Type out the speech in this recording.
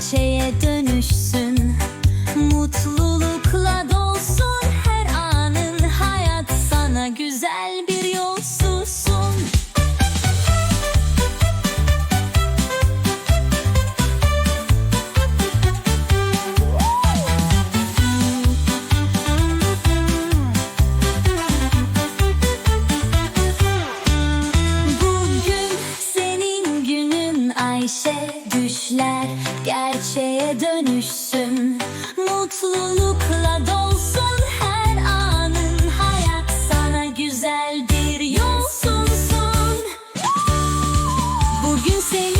change. Düşler gerçeğe dönüşsün. Mutlulukla dolsun her anın. Hayat sana güzel bir yol Bugün seni